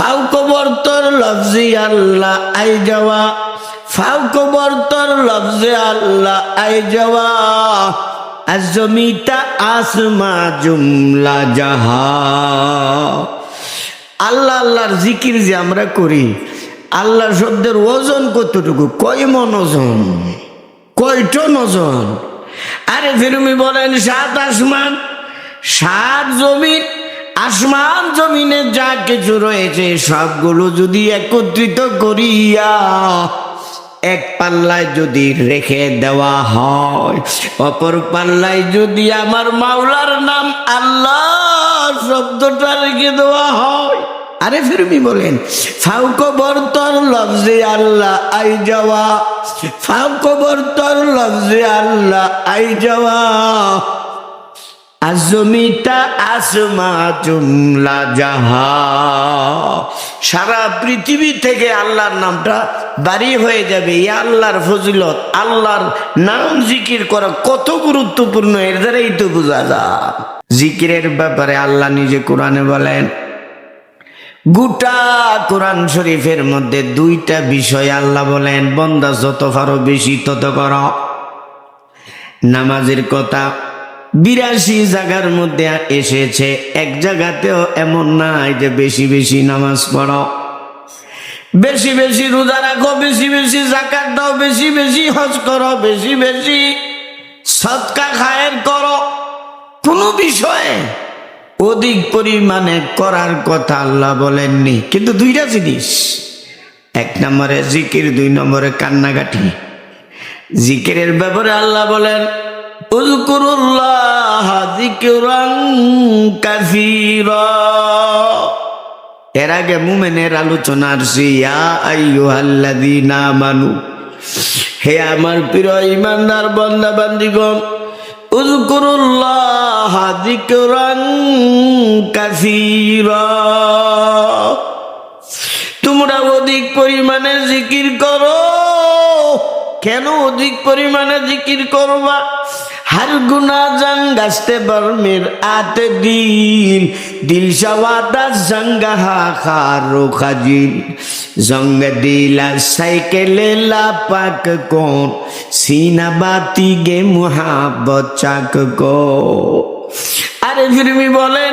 ফাউকবর্তর লফজি আল্লাহ I যাওয়া। ফাউকবর্তর লফজে আল্লাহ I যাওয়া। আর জমিটা আসমা জুমলা জাহা। আল্লাহ আল্লাহর জিকির যে আমরা করি আল্লাহ শব্দের ওজন কতটুকু? কয় মন ওজন? কয় টন ওজন আরে ফিরুমি বলেন, সাত আসমান। সাত জমিন আসমান জমিনে যা কিছু রয়েছে, সবগুলো যদি একত্রিত করিয়া এক পাল্লায় যদি রেখে দেওয়া হয়, অপর পাল্লায় যদি আমার মাওলার নাম আল্লাহ শব্দটা রেখে দেওয়া হয়। আরে ফিরমি বলেন ফাউকো বর্তর লফজে আল্লাহ আই যাওয়া ফাউকো বর্তর লফজে আল্লাহ আই যাওয়া। আজমিটা আসমা জুমলা জাহা। সারা পৃথিবী থেকে আল্লাহর নামটা বাড়ি হয়ে যাবে। এই আল্লাহর ফজিলত, আল্লাহর নাম জিকির করা কত গুরুত্বপূর্ণ, এর দ্বারাই তো বোঝা যায়। জিকিরের ব্যাপারে আল্লাহ নিজে কোরআনে বলেন, গোটা কোরআন শরীফের মধ্যে দুইটা বিষয় আল্লাহ বলেন, বন্দা যত পারো বেশি তত কর। নামাজের কথা বিরাশি জায়গার মধ্যে এসেছে। এক জায়গাতেও এমন নাই যে বেশি বেশি নামাজ পড়ো। বেশি বেশি রোজা রাখো, বেশি বেশি জাকাত দাও, বেশি বেশি হজ করো, বেশি বেশি সৎকা খায়ের করো। কোনো বিষয়ে অধিক পরিমাণে করার কথা আল্লাহ বলেননি। কিন্তু দুইটা জিনিস। এক নম্বরে জিকির, দুই নম্বরে কান্নাকাটি। জিকিরের ব্যাপারে আল্লাহ বলেন এর আগে মুমেনের আলোচনা আসছে ইয়া আইয়ুহাল্লাযীনা হে আমার প্রিয় ইমানদার বান্দা বান্দিগণ তোমরা অধিক পরিমাণে জিকির করো। কেন অধিক পরিমাণে জিকির করবা? হার গুনা জাং গাছতে বর্মের আতে দিন দিল সওয়াদা জঙ্গা হা খারো খাজিল জঙ্গ দিলা সাইকেলে লা পাক কোন সিনা বাতি গে মুহাব্বত চাক কো আরে ফিরমি বলেন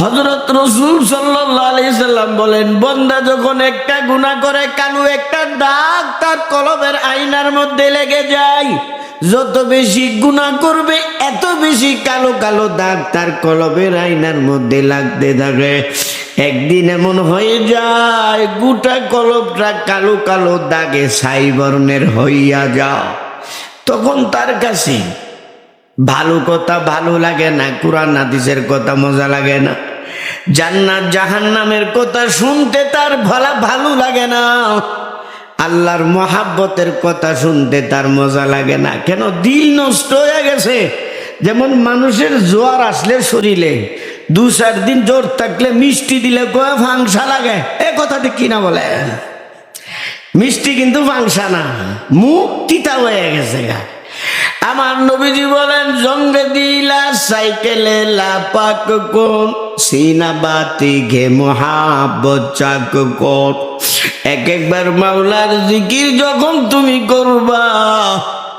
হজরত রসুল সাল্লাম বলেন বন্দা যখন একটা গুণা করে কালু একটা দাগ তার কলবের আয়নার মধ্যে লেগে যায়। যত বেশি গুণা করবে, এত বেশি কালো কালো দাগ তার কলবের আয়নার মধ্যে লাগতে থাকে। একদিন এমন হয়ে যায়, গোটা কলবটা কালো কালো দাগে ছাই বর্ণের হইয়া যাও তখন তার কাছে ভালো কথা ভালো লাগে না, কোরআন হাদিসের কথা মজা লাগে না। জান্নাত জাহান্নামের কথা শুনতে তার ভালা ভালো লাগে না। আল্লাহর মহাব্বতের কথা শুনতে তার মজা লাগে না। কেন? দিল নষ্ট হয়ে গেছে। যেমন মানুষের জোয়ার আসলে শরীরে, দু চার দিন জোর থাকলে মিষ্টি দিলে কয়ে ফাংসা লাগে। এ কথাটি কিনা বলে? মিষ্টি কিন্তু ফাংসা না, মুখ তিতা হয়ে গেছে গা। আমার নবীজি বলেন, জঙ্গে দিলা সাইকেলে লাপাক কোন সিনা বাতি ঘে মহাব্বত চাক কোন। এক একবার মাওলার জিকির যখন তুমি করবা,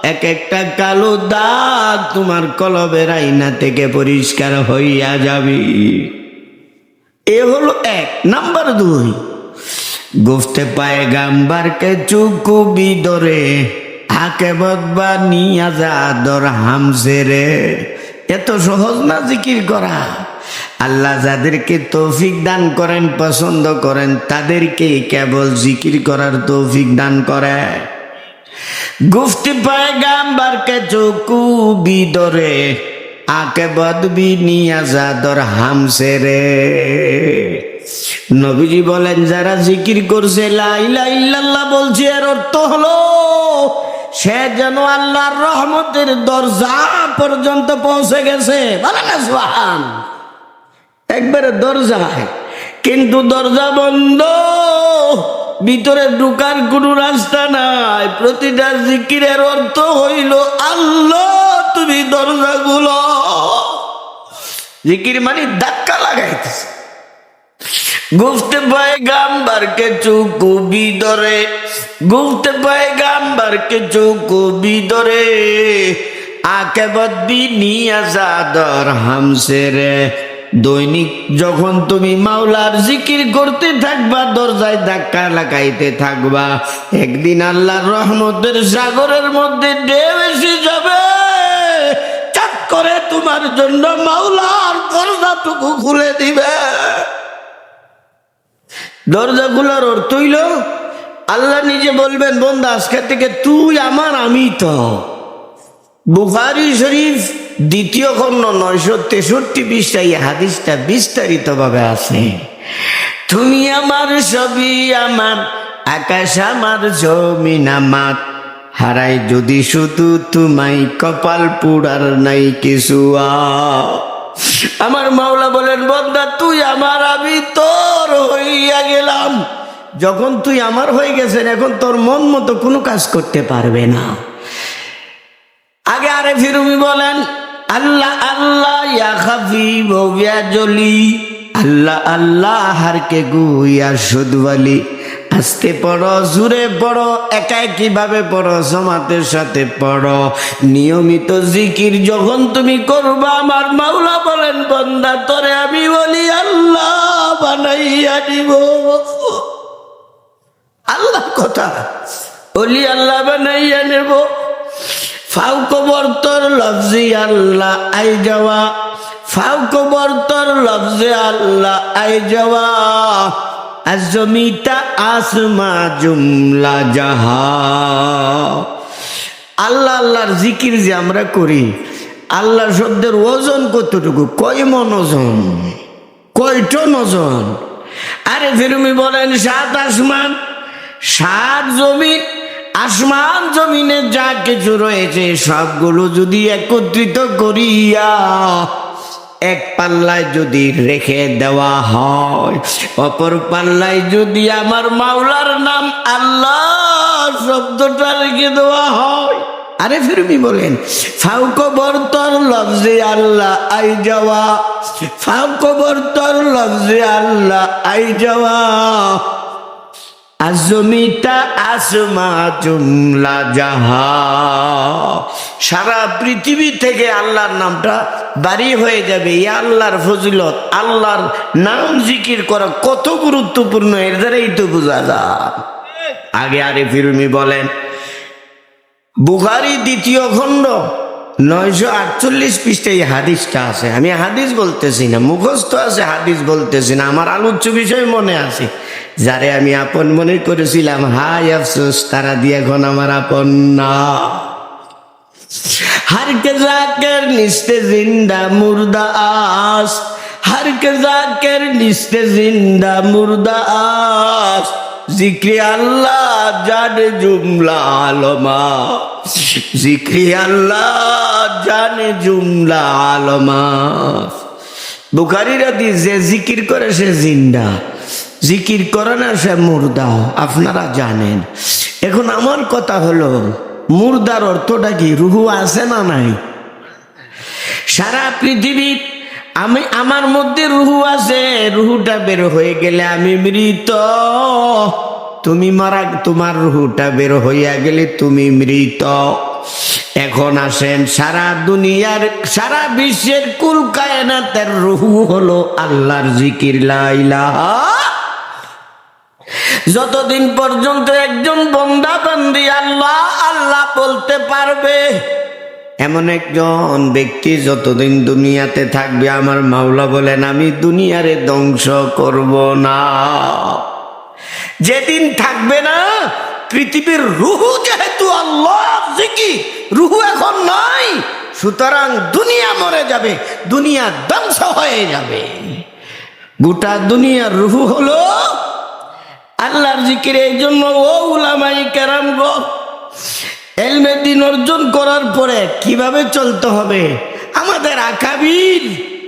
এক একটা কালো দাগ তোমার কলবের আইনা থেকে পরিষ্কার হইয়া যাবে। এ হলো এক। নাম্বার দুই, গুফতে পায়ে গাম্বারকে চুকু বিদরে আকে বদবা নিয়া যা দর হামসে রে। এত সহজ না জিকির করা। আল্লাহ যাদেরকে তৌফিক দান করেন, পছন্দ করেন, তাদেরকে কেবল জিকির করার তৌফিক দান করে। গুফতি পায়ে গাম্বারকে চুকু বিদরে আকে বদবি নিয়া যা দর হামসে রে। নবীজি বলেন, যারা জিকির করছে লাইলা ইল্লাল্লাহ বলছে, এর অর্থ হলো সে যেন আল্লাহর রহমতের দরজা পর্যন্ত পৌঁছে গেছে। একবারে দরজায়। কিন্তু দরজা বন্ধ। ভিতরে ঢুকার কোনো রাস্তা নাই। প্রতিটা জিকিরের অর্থ হইল, আল্লাহ, তুমি দরজাগুলো। জিকির মানে ধাক্কা লাগাইতেছে। গুফতে পায়ে গাম্বার কে চুকু বিদরে, গুফতে পায়ে গাম্বার কে চুকু বিদরে, আকে বদ্দি নিয়া জাদর হামসে রে দৈনিক যখন তুমি মাওলার জিকির করতে থাকবা, দরজায় ধাক্কা লাগাইতে থাকবা, একদিন আল্লাহর রহমতের সাগরের মধ্যে ঢেউ এসে যাবে। চাক করে তোমার জন্য মাওলার দরজাটুকু খুলে দিবে। দরজা খোলার অর্থ হইল, আল্লাহ নিজে বলবেন বন্ধু আজকে থেকে তুই আমার আমি তো। বুখারি শরীফ দ্বিতীয় খণ্ড নয়শো তেষট্টি পৃষ্ঠা, এই হাদিসটা বিস্তারিত ভাবে আছে। তুমি আমার সবই, আমার আকাশ, আমার জমিন, আমার হারাই যদি শুধু তোমায় কপাল পুরার নাই কিছু আ আমার মাওলা বলেন বন্দা তুই আমার আমি তোর হইয়া গেলাম। যখন তুই আমার হয়ে গেছেন, এখন তোর মন মতো কোনো কাজ করতে পারবে না। আগে আরে ফিরুমি বলেন, আল্লাহ আল্লাহ ইয়া জলি। আল্লাহ আল্লাহ, হারকে গুইয়া সুদওয়ালি। আস্তে পড়ো জুড়ে পড়ো, একাই কীভাবে পড়ো? জমাতের সাথে পড়ো। নিয়মিত জিকির যখন তুমি করবা, আমার মাওলা বলেন, বন্দা, তোরে আমি বলি, আল্লাহ বানাইয়া দিব। আল্লাহ কথা, বলি, আল্লাহ বানাইয়া নেব। ফাউ কবর তোর লফজি আল্লাহ আই যাওয়া। ফাউ কবর তোর লফজে আল্লাহ আই যাওয়া। জমিটা আসমা জুমলা জাহা। আল্লাহ আল্লাহর জিকির যে আমরা করি আল্লাহ শব্দের ওজন কতটুকু? কয় মন ওজন? কয়টন ওজন আরে ফিরুমি বলেন, সাত আসমান। সাত জমিন, আসমান জমিনে যা কিছু রয়েছে, সবগুলো যদি একত্রিত করিয়া এক পাল্লায় যদি রেখে দেওয়া হয়, অপর পাল্লায় যদি আমার মাওলার নাম আল্লাহ শব্দটা রেখে দেওয়া হয়। আরে ফিরমি বলেন ফাউকবর্তর লফজে আল্লাহ আই যাওয়া ফাউকবর্তর লফজে আল্লাহ আই যাওয়া। আজমিটা আসমা জুমলা জাহা। সারা পৃথিবী থেকে আল্লাহর নামটা বাড়ি হয়ে যাবে। এই আল্লাহর ফজিলত, আল্লাহর নাম জিকির করা কত গুরুত্বপূর্ণ, এর দ্বারাই তো বোঝা যায়। আগে আরে ফিরুমি বলেন, বুখারি দ্বিতীয় খণ্ড নয়শো আটচল্লিশ পৃষ্ঠে এই হাদিসটা আছে। আমি হাদিস বলতেছি না, মুখস্থ আছে, হাদিস বলতেছি না। আমার আলোচ্য বিষয় মনে আছে। যারে আমি আপন মনে করেছিলাম হাই আফসোস, তারা দিয়ে এখন আমার আপন না। হারকে জাকের নিস্তে জিন্দা, মুর্দা আস। হারকে জাকের নিস্তে জিন্দা, মুর্দা আস। জিক্রি আল্লাহ জান জুমলা আলমা। জিক্রি আল্লাহ জান জুমলা আলমা। বুখারিরা দিয়ে যে জিকির করে সে জিন্দা। জিকির করে না, সে মুর্দা। আপনারা জানেন। এখন আমার কথা হলো, মুর্দার অর্থটা কি? রুহু আছে না নাই? সারা পৃথিবীর আমি আমার মধ্যে রুহু আছে, রুহুটা বের হয়ে গেলে আমি মৃত। তুমি মারা, তোমার রুহুটা বের হইয়া গেলে তুমি মৃত। এখন আসেন, সারা দুনিয়ার, সারা বিশ্বের কুল কায়নাতের রুহু হলো আল্লাহর জিকির লাইলাহা যতদিন পর্যন্ত একজন বন্দা বান্দি আল্লাহ আল্লাহ বলতে পারবে এমন একজন ব্যক্তি যতদিন দুনিয়াতে থাকবে, আমার মাওলা বলেন, আমি দুনিয়ারে ধ্বংস করব না। যেদিন থাকবে না, পৃথিবীর রুহু যেহেতু আল্লাহ জিকি রুহু এখন নাই, সুতরাং দুনিয়া মরে যাবে, দুনিয়া ধ্বংস হয়ে যাবে। গোটা দুনিয়ার রুহু হলো আল্লাহর জিকির। এই জন্য ও উলামাই কেরাম গো এলমে দিন অর্জন করার পরে কীভাবে চলতে হবে? আমাদের আকাবির,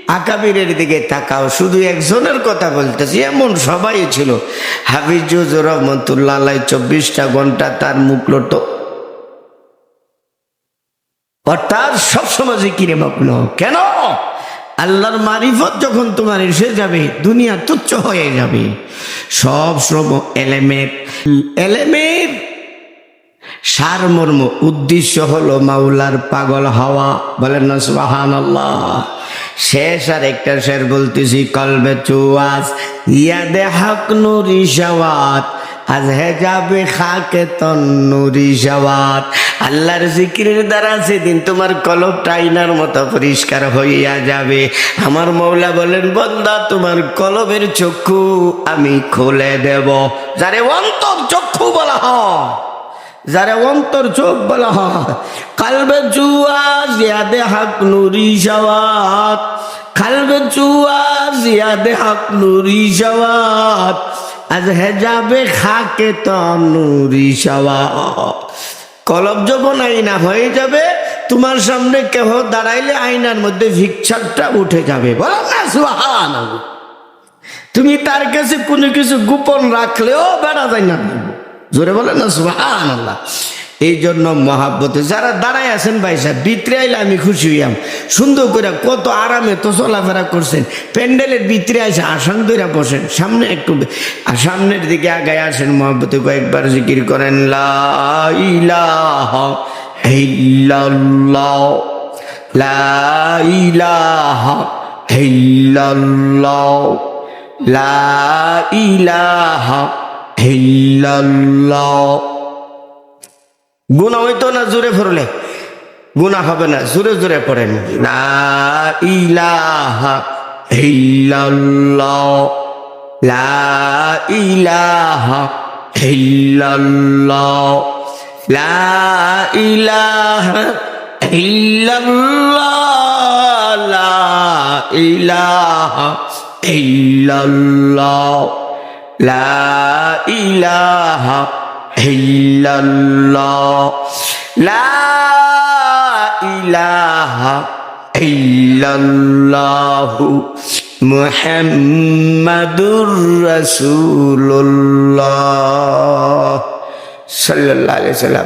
আকাবিরের দিকে তাকাও, শুধু একজনের কথা বলতেছি, এমন সবাই ছিল। হাফিজুজ রহমতুল্লাহ চব্বিশটা ঘণ্টা তার মুখ লোটো অর্থাৎ সবসময় জিকিরে মগ্ন কেন? আল্লাহর মারিফত যখন তোমার এসে যাবে, দুনিয়া তুচ্ছ হয়ে যাবে। সব শ্রম, এলেমের এলেমের সারমর্ম উদ্দেশ্য হলো মাওলার পাগল হওয়া। বলেন না সুবাহান শেষ আর একটা শের বলতেছি, কলবে চুয়াস, ইয়াদে হক নুরি সওয়াত আজ হে যাবে খাকে তন্নুরি সওয়াত আল্লাহর জিকিরের দ্বারা সেদিন তোমার কলবটা আইনার মতো পরিষ্কার হইয়া যাবে। আমার মৌলা বলেন, বন্দা, তোমার কলবের চক্ষু আমি খুলে দেব। যারে অন্তর চক্ষু বলা হয়। যারা অন্তর চোখ বলা হয়, কালবে জুয়া হাক নুরি সওয়াত কালবে জুয়া হাক নুরি সওয়াত আজ হে যাবে খাকে তো নুরি সওয়াত কলব যখন আইনা হয়ে যাবে, তোমার সামনে কেহ দাঁড়াইলে আয়নার মধ্যে ভিক্ষাকটা উঠে যাবে। বলো না সুহান তুমি তার কাছে কোনো কিছু গোপন রাখলেও বেড়া যায় না। জোরে বলে না সুহান আল্লাহ এই জন্য মহাব্বতে, যারা দাঁড়ায় আছেন ভাই সাহেব, ভিতরে আইলে আমি খুশি হইয়াম। সুন্দর করে কত আরামে তো চলাফেরা করছেন। প্যান্ডেলের ভিতরে আসে আসান ধরে বসেন। সামনে একটু সামনের দিকে আগায় আসেন মহাব্বতে কয়েকবার জিকির করেন, লা ইলাহা ইল্লাল্লাহ, লা গুণা হইতো না, জোরে পড়লে? গুণা হবে না, জোরে জোরে পড়েন। ইলাহা ইল্লাল্লাহ লা ইলাহা লা ইলাহা লা ইলাহা লা ইলাহা ইল্লাল্লাহ। লা ইলাহা ইল্লাল্লাহ সাল্লাম